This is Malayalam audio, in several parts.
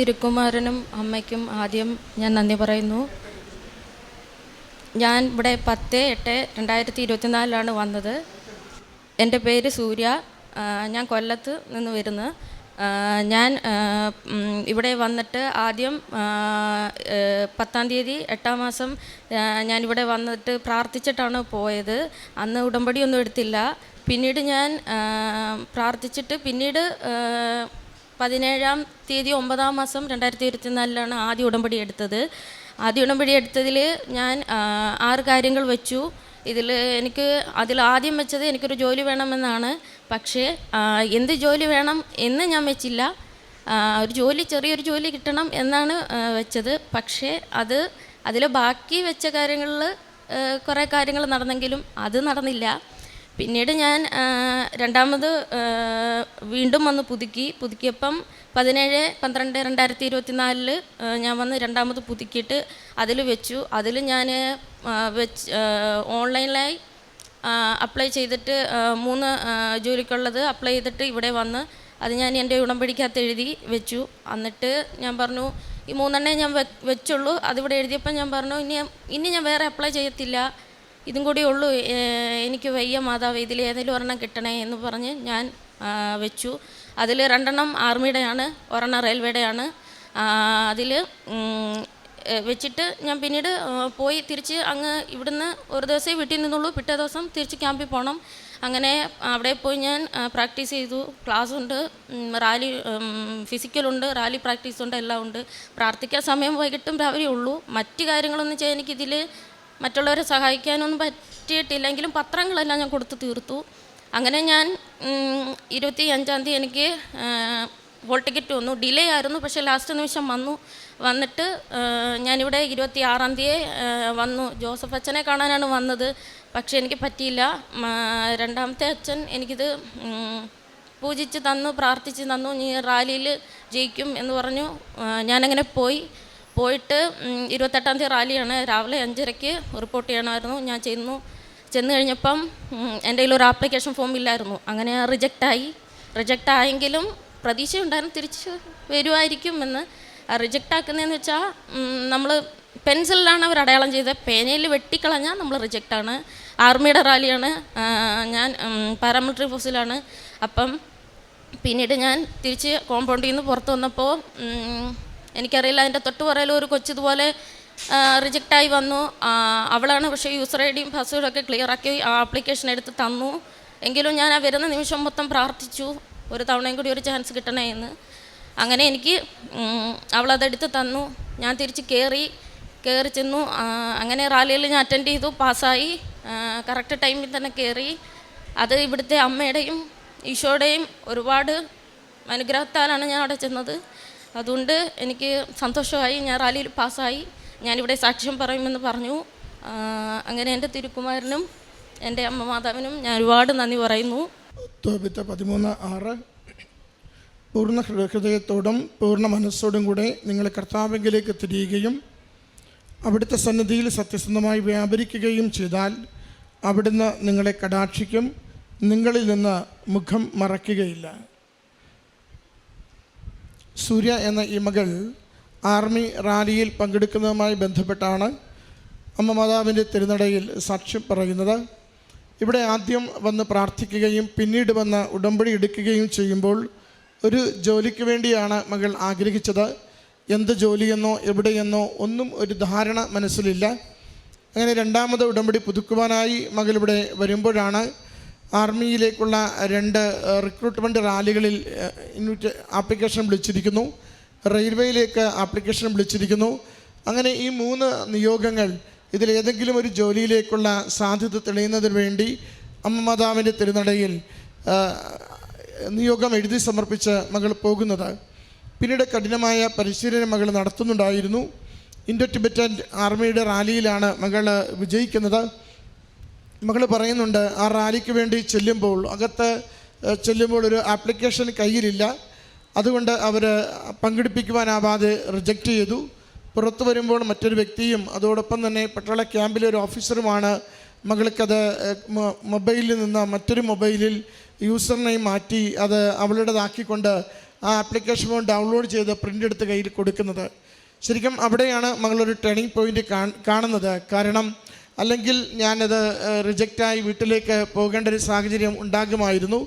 തിരുക്കുമാരനും അമ്മയ്ക്കും ആദ്യം ഞാൻ നന്ദി പറയുന്നു. ഞാൻ ഇവിടെ പത്ത് എട്ട് രണ്ടായിരത്തി ഇരുപത്തിനാലിലാണ് വന്നത്. എന്റെ പേര് സൂര്യ. ഞാൻ കൊല്ലത്ത് നിന്ന് വരുന്നു. ഞാൻ ഇവിടെ വന്നിട്ട് ആദ്യം പത്താം തീയതി എട്ടാം മാസം ഞാനിവിടെ വന്നിട്ട് പ്രാർത്ഥിച്ചിട്ടാണ് പോയത്. അന്ന് ഉടമ്പടിയൊന്നും എടുത്തില്ല. പിന്നീട് ഞാൻ പ്രാർത്ഥിച്ചിട്ട് പിന്നീട് പതിനേഴാം തീയതി ഒമ്പതാം മാസം രണ്ടായിരത്തി ഇരുപത്തിനാലിലാണ് ആദ്യ ഉടമ്പടി എടുത്തത്. ആദ്യ ഉടമ്പടി എടുത്തതിൽ ഞാൻ ആറ് കാര്യങ്ങൾ വെച്ചു. ഇതിൽ എനിക്ക് അതിൽ ആദ്യം വെച്ചത് എനിക്കൊരു ജോലി വേണമെന്നാണ്. പക്ഷേ എന്ത് ജോലി വേണം എന്ന് ഞാൻ വെച്ചില്ല. ഒരു ജോലി ചെറിയൊരു ജോലി കിട്ടണം എന്നാണ് വെച്ചത്. പക്ഷേ അത് അതിൽ ബാക്കി വെച്ച കാര്യങ്ങളിൽ കുറേ കാര്യങ്ങൾ നടന്നെങ്കിലും അത് നടന്നില്ല. പിന്നീട് ഞാൻ രണ്ടാമത് വീണ്ടും വന്ന് പുതുക്കി. പുതുക്കിയപ്പം പതിനേഴ് പന്ത്രണ്ട് രണ്ടായിരത്തി ഇരുപത്തി നാലിൽ ഞാൻ വന്ന് രണ്ടാമത് പുതുക്കിയിട്ട് അതിൽ വെച്ചു. അതിൽ ഞാൻ വെച്ച് ഓൺലൈനിലായി അപ്ലൈ ചെയ്തിട്ട് മൂന്ന് ജോലിക്കുള്ളത് അപ്ലൈ ചെയ്തിട്ട് ഇവിടെ വന്ന് അത് ഞാൻ എന്റെ ഉടമ്പടിക്കകത്ത് എഴുതി വെച്ചു. എന്നിട്ട് ഞാൻ പറഞ്ഞു ഈ മൂന്നെണ്ണേ ഞാൻ വെച്ചുള്ളൂ. അതിവിടെ എഴുതിയപ്പോൾ ഞാൻ പറഞ്ഞു ഇനി ഇനി ഞാൻ വേറെ അപ്ലൈ ചെയ്യത്തില്ല. ഇതും കൂടി ഉള്ളൂ. എനിക്ക് വയ്യ മാതാവ് ഇതിൽ ഏതെങ്കിലും ഒരെണ്ണം കിട്ടണേ എന്ന് പറഞ്ഞ് ഞാൻ വെച്ചു. അതിൽ രണ്ടെണ്ണം ആർമിയുടെയാണ് ഒരെണ്ണം റെയിൽവേയുടെയാണ്. അതിൽ വെച്ചിട്ട് ഞാൻ പിന്നീട് പോയി തിരിച്ച് അങ്ങ് ഇവിടുന്ന് ഒരു ദിവസമേ വീട്ടിൽ നിന്നുള്ളൂ. പിറ്റേ ദിവസം തിരിച്ച് ക്യാമ്പിൽ പോകണം അങ്ങനെ അവിടെ പോയി ഞാൻ പ്രാക്ടീസ് ചെയ്തു. ക്ലാസ് ഉണ്ട് റാലി ഫിസിക്കലുണ്ട് റാലി പ്രാക്ടീസ് ഉണ്ട് എല്ലാം ഉണ്ട്. പ്രാർത്ഥിക്കാൻ സമയം വൈകിട്ടും രാവിലെ ഉള്ളൂ. മറ്റ് കാര്യങ്ങളൊന്നും ചെയ്യാൻ എനിക്കിതിൽ മറ്റുള്ളവരെ സഹായിക്കാനൊന്നും പറ്റിയിട്ടില്ലെങ്കിലും പത്രങ്ങളെല്ലാം ഞാൻ കൊടുത്തു തീർത്തു. അങ്ങനെ ഞാൻ ഇരുപത്തി അഞ്ചാം തീയതി എനിക്ക് ഹോൾ ടിക്കറ്റ് വന്നു. ഡിലേ ആയിരുന്നു പക്ഷേ ലാസ്റ്റ് നിമിഷം വന്നു. വന്നിട്ട് ഞാനിവിടെ ഇരുപത്തി ആറാം തീയതി വന്നു. ജോസഫ് അച്ഛനെ കാണാനാണ് വന്നത്. പക്ഷേ എനിക്ക് പറ്റിയില്ല. രണ്ടാമത്തെ അച്ഛൻ എനിക്കിത് പൂജിച്ച് തന്നു പ്രാർത്ഥിച്ച് തന്നു. നീ റാലിയിൽ ജയിക്കും എന്ന് പറഞ്ഞു. ഞാനങ്ങനെ പോയി. പോയിട്ട് ഇരുപത്തെട്ടാം തീയതി റാലിയാണ്. രാവിലെ അഞ്ചരയ്ക്ക് റിപ്പോർട്ട് ചെയ്യണമായിരുന്നു. ഞാൻ ചെയ്യുന്നു ചെന്ന് കഴിഞ്ഞപ്പം എന്റെ കയ്യിൽ ഒരു ആപ്ലിക്കേഷൻ ഫോം ഇല്ലായിരുന്നു. അങ്ങനെ റിജക്റ്റായി റിജക്റ്റ് ആയെങ്കിലും പ്രതീക്ഷയുണ്ടായിരുന്നു തിരിച്ച് വരുമായിരിക്കും എന്ന്. റിജക്റ്റ് ആക്കുന്നതെന്ന് വെച്ചാൽ നമ്മൾ പെൻസിലിലാണ് അവർ അടയാളം ചെയ്തത്. പേനയിൽ വെട്ടിക്കളഞ്ഞാൽ നമ്മൾ റിജക്റ്റാണ് ആർമിയുടെ റാലിയാണ്. ഞാൻ പാരാമിലിറ്ററി ഫോഴ്സിലാണ് അപ്പം പിന്നീട് ഞാൻ തിരിച്ച് കോമ്പൗണ്ടിൽ നിന്ന് പുറത്ത് വന്നപ്പോൾ എനിക്കറിയില്ല അതിന്റെ തൊട്ട് പുറകിൽ ഒരു കൊച്ചിതുപോലെ റിജക്റ്റായി വന്നു. അവളാണ് പക്ഷേ യൂസർ ഐ ഡിയും പാസ്വേഡൊക്കെ ആക്കി ആ ആപ്ലിക്കേഷൻ എടുത്ത് തന്നു. എങ്കിലും ഞാൻ ആ വരുന്ന നിമിഷം മൊത്തം പ്രാർത്ഥിച്ചു. ഒരു തവണയും കൂടി ഒരു ചാൻസ് കിട്ടണേ എന്ന്. അങ്ങനെ എനിക്ക് അവളതെടുത്ത് തന്നു. ഞാൻ തിരിച്ച് കയറി കയറി ചെന്നു. അങ്ങനെ റാലിയിൽ ഞാൻ അറ്റൻഡ് ചെയ്തു. പാസ്സായി കറക്റ്റ് ടൈമിൽ തന്നെ കയറി അത് ഇവിടുത്തെ അമ്മയുടെയും ഈശോയുടെയും ഒരുപാട് അനുഗ്രഹത്താലാണ് ഞാൻ അവിടെ ചെന്നത്. അതുകൊണ്ട് എനിക്ക് സന്തോഷമായി ഞാൻ റാലിയിൽ പാസ്സായി. ഞാനിവിടെ സാക്ഷ്യം പറയുമെന്ന് പറഞ്ഞു. അങ്ങനെ എന്റെ തിരുക്കുമാരനും എന്റെ അമ്മ മാതാവിനും ഞാൻ ഒരുപാട് നന്ദി പറയുന്നു. പതിമൂന്ന് ആറ്. പൂർണ ഹൃദയത്തോടും പൂർണ മനസ്സോടും കൂടെ നിങ്ങൾ കർത്താവെങ്കിലേക്ക് തിരിയുകയും അവിടുത്തെ സന്നിധിയിൽ സത്യസന്ധമായി വ്യാപരിക്കുകയും ചെയ്താൽ അവിടുന്ന് നിങ്ങളെ കടാക്ഷിക്കും നിങ്ങളിൽ നിന്ന് മുഖം മറയ്ക്കുകയില്ല. സൂര്യ എന്ന ഈ മകൾ ആർമി റാലിയിൽ പങ്കെടുക്കുന്നതുമായി ബന്ധപ്പെട്ടാണ് അമ്മ മാതാവിന്റെ തിരുനടയിൽ സാക്ഷ്യം പറയുന്നത്. ഇവിടെ ആദ്യം വന്ന് പ്രാർത്ഥിക്കുകയും പിന്നീട് വന്ന് ഉടമ്പടി എടുക്കുകയും ചെയ്യുമ്പോൾ ഒരു ജോലിക്ക് വേണ്ടിയാണ് മകൾ ആഗ്രഹിച്ചത്. എന്ത് ജോലിയെന്നോ എവിടെയെന്നോ ഒന്നും ഒരു ധാരണ മനസ്സിലില്ല. അങ്ങനെ രണ്ടാമത് ഉടമ്പടി പുതുക്കുവാനായി മകൾ ഇവിടെ വരുമ്പോഴാണ് ആർമിയിലേക്കുള്ള രണ്ട് റിക്രൂട്ട്മെന്റ് റാലികളിൽ ഇൻവിറ്റ് ആപ്ലിക്കേഷൻ വിളിച്ചിരിക്കുന്നു. റെയിൽവേയിലേക്ക് ആപ്ലിക്കേഷൻ വിളിച്ചിരിക്കുന്നു. അങ്ങനെ ഈ മൂന്ന് നിയോഗങ്ങൾ ഇതിലേതെങ്കിലും ഒരു ജോലിയിലേക്കുള്ള സാധ്യത തെളിയുന്നതിന് വേണ്ടി അമ്മമാതാവിന്റെ തിരുനടയിൽ നിയോഗം എഴുതി സമർപ്പിച്ച് മകൾ പോകുന്നത്. പിന്നീട് കഠിനമായ പരിശീലനം മകൾ നടത്തുന്നുണ്ടായിരുന്നു. ഇൻഡോ ടിബറ്റൻ ആർമിയുടെ റാലിയിലാണ് മകൾ വിജയിക്കുന്നത്. മകൾ പറയുന്നുണ്ട് ആ റാലിക്ക് വേണ്ടി ചെല്ലുമ്പോൾ അകത്ത് ചെല്ലുമ്പോൾ ഒരു ആപ്ലിക്കേഷൻ കയ്യിലില്ല. അതുകൊണ്ട് അവർ പങ്കെടുപ്പിക്കുവാനാവാതെ റിജക്റ്റ് ചെയ്തു. പുറത്തു വരുമ്പോൾ മറ്റൊരു വ്യക്തിയും അതോടൊപ്പം തന്നെ പട്ടാള ക്യാമ്പിലെ ഒരു ഓഫീസറുമാണ് മകൾക്കത് മൊബൈലിൽ നിന്ന് മറ്റൊരു മൊബൈലിൽ യൂസർ നെയിം മാറ്റി അത് അവളുടേതാക്കിക്കൊണ്ട് ആ ആപ്ലിക്കേഷൻ ഡൗൺലോഡ് ചെയ്ത് പ്രിന്റ് എടുത്ത് കയ്യിൽ കൊടുക്കുന്നത്. ശരിക്കും അവിടെയാണ് മകളൊരു ടേണിംഗ് പോയിന്റ് കാണുന്നത്. കാരണം അല്ലെങ്കിൽ ഞാനത് റിജക്റ്റായി വീട്ടിലേക്ക് പോകേണ്ട ഒരു സാഹചര്യം ഉണ്ടാകുമായിരുന്നു.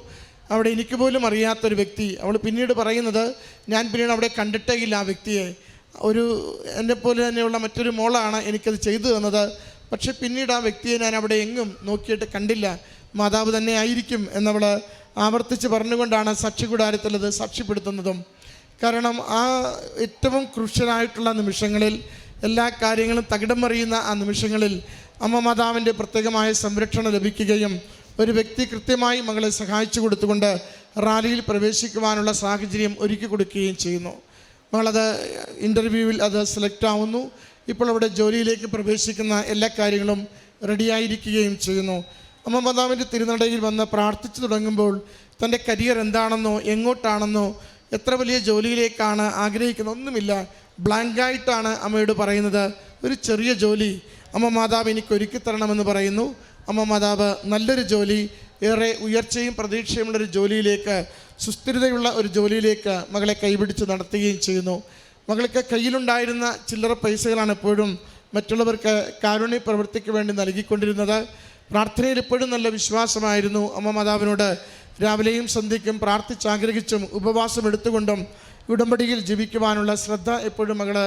അവിടെ എനിക്ക് പോലും അറിയാത്തൊരു വ്യക്തി അവൾ പിന്നീട് പറയുന്നത് ഞാൻ പിന്നീട് അവിടെ കണ്ടിട്ടേ ഇല്ല ആ വ്യക്തിയെ. ഒരു എന്നെ പോലെ തന്നെയുള്ള മറ്റൊരു മോളാണ് എനിക്കത് ചെയ്തു തന്നത്. പക്ഷേ പിന്നീട് ആ വ്യക്തിയെ ഞാൻ അവിടെ എങ്ങും നോക്കിയിട്ട് കണ്ടില്ല. മാതാവ് തന്നെ ആയിരിക്കും എന്നവൾ ആവർത്തിച്ച് പറഞ്ഞുകൊണ്ടാണ് സാക്ഷികൂടാരത്തിലത് സാക്ഷ്യപ്പെടുത്തുന്നതും. കാരണം ആ ഏറ്റവും ക്രൂഷ്യലായിട്ടുള്ള നിമിഷങ്ങളിൽ എല്ലാ കാര്യങ്ങളും തകിടം മറിയുന്ന ആ നിമിഷങ്ങളിൽ അമ്മ മാതാവിന്റെ പ്രത്യേകമായ സംരക്ഷണം ലഭിക്കുകയും ഒരു വ്യക്തി കൃത്യമായി മകളെ സഹായിച്ചു കൊടുത്തുകൊണ്ട് റാലിയിൽ പ്രവേശിക്കുവാനുള്ള സാഹചര്യം ഒരുക്കി കൊടുക്കുകയും ചെയ്യുന്നു. മകളത് ഇന്റർവ്യൂവിൽ അത് സെലക്ട് ആവുന്നു. ഇപ്പോൾ അവിടെ ജോലിയിലേക്ക് പ്രവേശിക്കുന്ന എല്ലാ കാര്യങ്ങളും റെഡിയായിരിക്കുകയും ചെയ്യുന്നു. അമ്മ മാതാവിന്റെ തിരുനടയിൽ വന്ന് പ്രാർത്ഥിച്ചു തുടങ്ങുമ്പോൾ തന്റെ കരിയർ എന്താണെന്നോ എങ്ങോട്ടാണെന്നോ എത്ര വലിയ ജോലിയിലേക്കാണ് ആഗ്രഹിക്കുന്നത് ഒന്നുമില്ല. ബ്ലാങ്കായിട്ടാണ് അമ്മയോട് പറയുന്നത്. ഒരു ചെറിയ ജോലി അമ്മ മാതാവ് എനിക്ക് ഒരുക്കി തരണമെന്ന് പറയുന്നു. അമ്മ മാതാവ് നല്ലൊരു ജോലി ഏറെ ഉയർച്ചയും പ്രതീക്ഷയുമുള്ളൊരു ജോലിയിലേക്ക് സുസ്ഥിരതയുള്ള ഒരു ജോലിയിലേക്ക് മകളെ കൈപിടിച്ച് നടത്തുകയും ചെയ്യുന്നു. മകൾക്ക് കയ്യിലുണ്ടായിരുന്ന ചില്ലറ പൈസകളാണ് എപ്പോഴും മറ്റുള്ളവർക്ക് കാരുണ്യ പ്രവൃത്തിക്ക് വേണ്ടി നൽകിക്കൊണ്ടിരുന്നത്. പ്രാർത്ഥനയിൽ എപ്പോഴും നല്ല വിശ്വാസമായിരുന്നു. അമ്മ മാതാവിനോട് രാവിലെയും സന്ധ്യയ്ക്കും പ്രാർത്ഥിച്ചാഗ്രഹിച്ചും ഉപവാസം എടുത്തുകൊണ്ടും ഉടമ്പടിയിൽ ജീവിക്കുവാനുള്ള ശ്രദ്ധ എപ്പോഴും മകൾ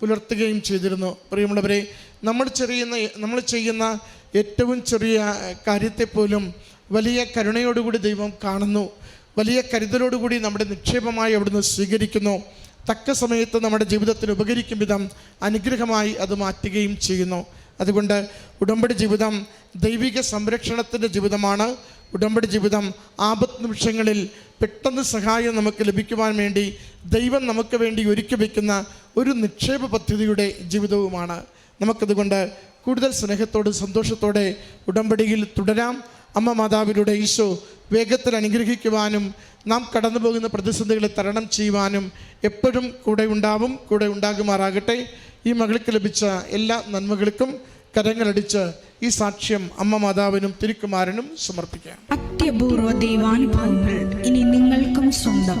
പുലർത്തുകയും ചെയ്തിരുന്നു. പ്രിയമുള്ളവരെ നമ്മൾ ചെറിയുന്ന നമ്മൾ ചെയ്യുന്ന ഏറ്റവും ചെറിയ കാര്യത്തെപ്പോലും വലിയ കരുണയോടുകൂടി ദൈവം കാണുന്നു. വലിയ കരുതലോടുകൂടി നമ്മുടെ നിക്ഷേപമായി അവിടുന്ന് സ്വീകരിക്കുന്നു. തക്ക സമയത്ത് നമ്മുടെ ജീവിതത്തിന് ഉപകരിക്കും വിധം അനുഗ്രഹമായി അത് മാറ്റുകയും ചെയ്യുന്നു. അതുകൊണ്ട് ഉടമ്പടി ജീവിതം ദൈവിക സംരക്ഷണത്തിന്റെ ജീവിതമാണ്. ഉടമ്പടി ജീവിതം ആപത് നിമിഷങ്ങളിൽ പെട്ടെന്ന് സഹായം നമുക്ക് ലഭിക്കുവാൻ വേണ്ടി ദൈവം നമുക്ക് വേണ്ടി ഒരുക്കി വയ്ക്കുന്ന ഒരു നിക്ഷേപ പദ്ധതിയുടെ ജീവിതവുമാണ്. നമുക്കതുകൊണ്ട് കൂടുതൽ സ്നേഹത്തോട് സന്തോഷത്തോടെ ഉടമ്പടിയിൽ തുടരാം. അമ്മ മാതാവിലൂടെ ഈശോ വേഗത്തിൽ അനുഗ്രഹിക്കുവാനും നാം കടന്നു പോകുന്ന പ്രതിസന്ധികളെ തരണം ചെയ്യുവാനും എപ്പോഴും കൂടെ ഉണ്ടാവും കൂടെ ഉണ്ടാകുമാറാകട്ടെ. ഈ മകൾക്ക് ലഭിച്ച എല്ലാ നന്മകൾക്കും കരങ്ങളടിച്ച് ഈ സാക്ഷ്യം അമ്മ മാതാവിനും തിരുക്കുമാരനും സമർപ്പിക്കാം. അത്യപൂർവ ദൈവാനുഭവങ്ങൾ ഇനി നിങ്ങൾക്കും സ്വന്തം.